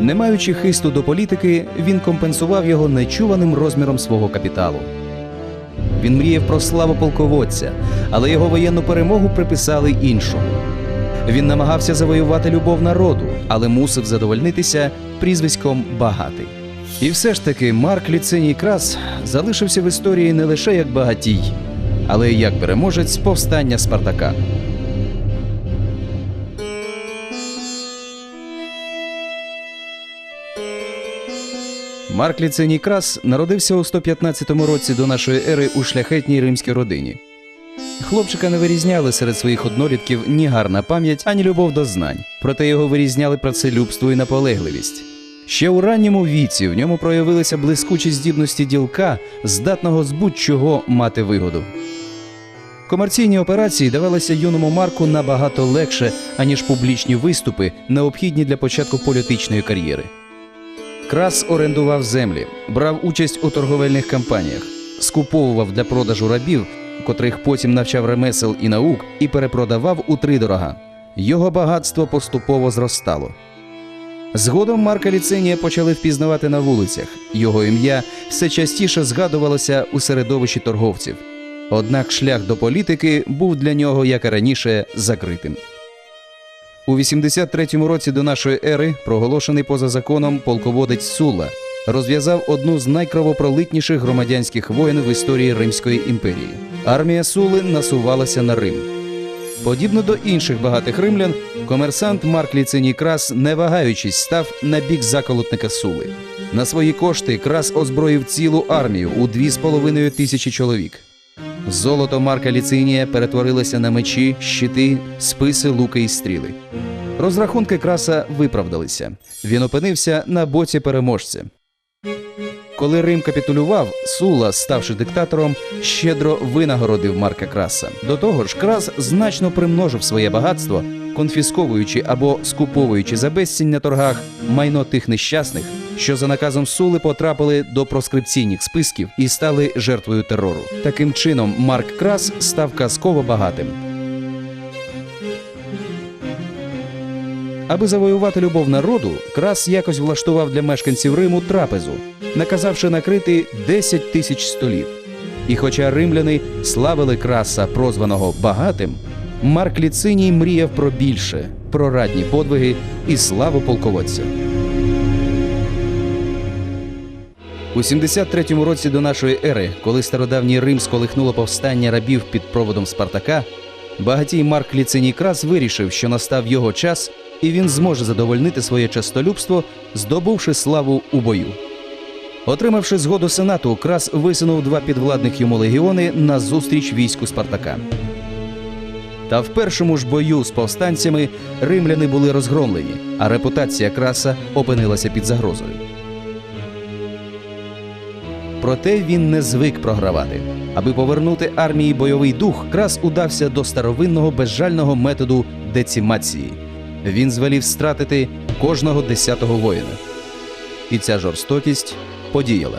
Не маючи хисту до політики, він компенсував його нечуваним розміром свого капіталу. Він мріяв про славу полководця, але його воєнну перемогу приписали іншому. Він намагався завоювати любов народу, але мусив задовольнитися прізвиськом багатий. І все ж таки Марк Ліциній Крас залишився в історії не лише як багатій, але й як переможець повстання Спартака. Марк Ліциній Крас народився у 115 році до нашої ери у шляхетній римській родині. Хлопчика не вирізняли серед своїх однолітків ні гарна пам'ять, ані любов до знань. Проте його вирізняли працелюбство і наполегливість. Ще у ранньому віці в ньому проявилися блискучі здібності ділка, здатного з будь-чого мати вигоду. Комерційні операції давалися юному Марку набагато легше, аніж публічні виступи, необхідні для початку політичної кар'єри. Крас орендував землі, брав участь у торговельних кампаніях, скуповував для продажу рабів, котрих потім навчав ремесел і наук, і перепродавав утридорога. Його багатство поступово зростало. Згодом Марка Ліцинія почали впізнавати на вулицях. Його ім'я все частіше згадувалося у середовищі торговців. Однак шлях до політики був для нього, як і раніше, закритим. У 83-му році до нашої ери проголошений поза законом полководець Сула розв'язав одну з найкровопролитніших громадянських воєн в історії Римської імперії. Армія Сули насувалася на Рим. Подібно до інших багатих римлян, комерсант Марк Ліциній Крас, не вагаючись, став на бік заколотника Сули. На свої кошти Крас озброїв цілу армію у 2,5 тисячі чоловік. Золото Марка Ліцинія перетворилося на мечі, щити, списи, луки і стріли. Розрахунки краса виправдалися. Він опинився на боці переможця. Коли Рим капітулював, Сула, ставши диктатором, щедро винагородив Марка Краса. До того ж, Крас значно примножив своє багатство, конфісковуючи або скуповуючи за безцінь на торгах майно тих нещасних, що за наказом Сули потрапили до проскрипційних списків і стали жертвою терору. Таким чином, Марк Крас став казково багатим. Аби завоювати любов народу, Крас якось влаштував для мешканців Риму трапезу, наказавши накрити 10 тисяч столів. І хоча римляни славили краса, прозваного багатим, Марк Ліциній мріяв про більше, про радні подвиги і славу полководця. У 73-му році до нашої ери, коли стародавній Рим сколихнуло повстання рабів під проводом Спартака, багатій Марк Ліциній Крас вирішив, що настав його час, і він зможе задовольнити своє частолюбство, здобувши славу у бою. Отримавши згоду сенату, Крас висунув два підвладних йому легіони на зустріч війську Спартака. Та в першому ж бою з повстанцями римляни були розгромлені, а репутація краса опинилася під загрозою. Проте він не звик програвати. Аби повернути армії бойовий дух, крас удався до старовинного безжального методу децимації. Він звелів стратити кожного десятого воїна. І ця жорстокість подіяла.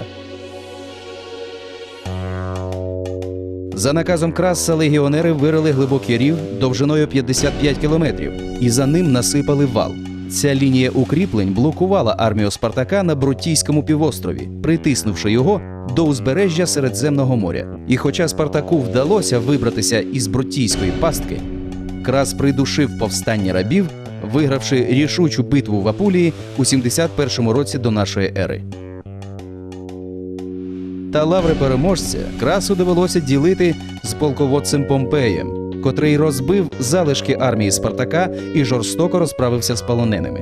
За наказом Краса легіонери вирили глибокий рів довжиною 55 кілометрів і за ним насипали вал. Ця лінія укріплень блокувала армію Спартака на Брутійському півострові, притиснувши його до узбережжя Середземного моря. І хоча Спартаку вдалося вибратися із Брутійської пастки, Крас придушив повстання рабів, вигравши рішучу битву в Апулії у 71-му році до нашої ери. Та лаври переможця красу довелося ділити з полководцем Помпеєм, котрий розбив залишки армії Спартака і жорстоко розправився з полоненими.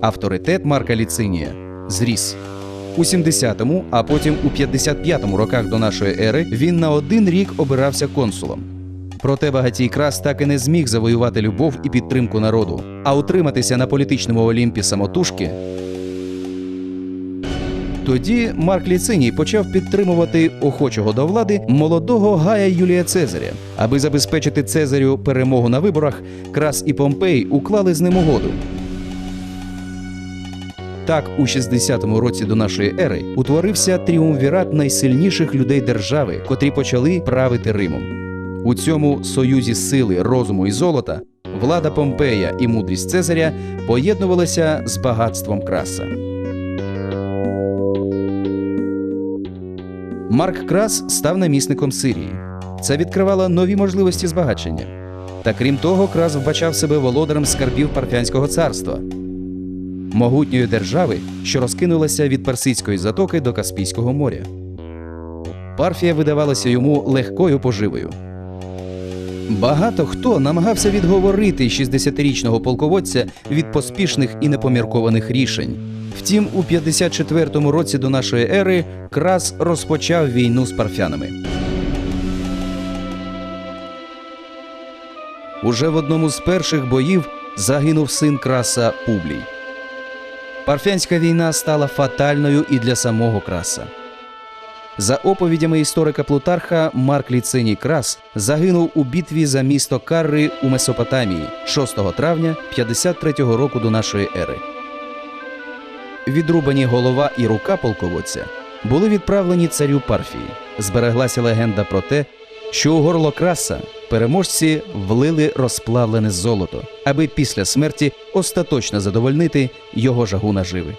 Авторитет Марка Ліцинія зріс. У 70-му, а потім у 55-му роках до нашої ери він на один рік обирався консулом. Проте багатій крас так і не зміг завоювати любов і підтримку народу, а утриматися на політичному олімпі самотужки тоді Марк Ліциній почав підтримувати охочого до влади молодого Гая Юлія Цезаря. Аби забезпечити Цезарю перемогу на виборах, Крас і Помпей уклали з ним угоду. Так, у 60-му році до нашої ери утворився тріумвірат найсильніших людей держави, котрі почали правити Римом. У цьому союзі сили, розуму і золота влада Помпея і мудрість Цезаря поєднувалися з багатством краса. Марк Крас став намісником Сирії. Це відкривало нові можливості збагачення. Та крім того, Крас вбачав себе володарем скарбів Парфянського царства, могутньої держави, що розкинулася від Персидської затоки до Каспійського моря. Парфія видавалася йому легкою поживою. Багато хто намагався відговорити 60-річного полководця від поспішних і непоміркованих рішень. Втім, у 54-му році до нашої ери Крас розпочав війну з парфянами. Уже в одному з перших боїв загинув син Краса Публій. Парфянська війна стала фатальною і для самого Краса. За оповідями історика Плутарха, Марк Ліциній Крас загинув у битві за місто Карри у Месопотамії 6 травня 53 року до нашої ери. Відрубані голова і рука полководця були відправлені царю Парфії. Збереглася легенда про те, що у горло краса переможці влили розплавлене золото, аби після смерті остаточно задовольнити його жагу наживи.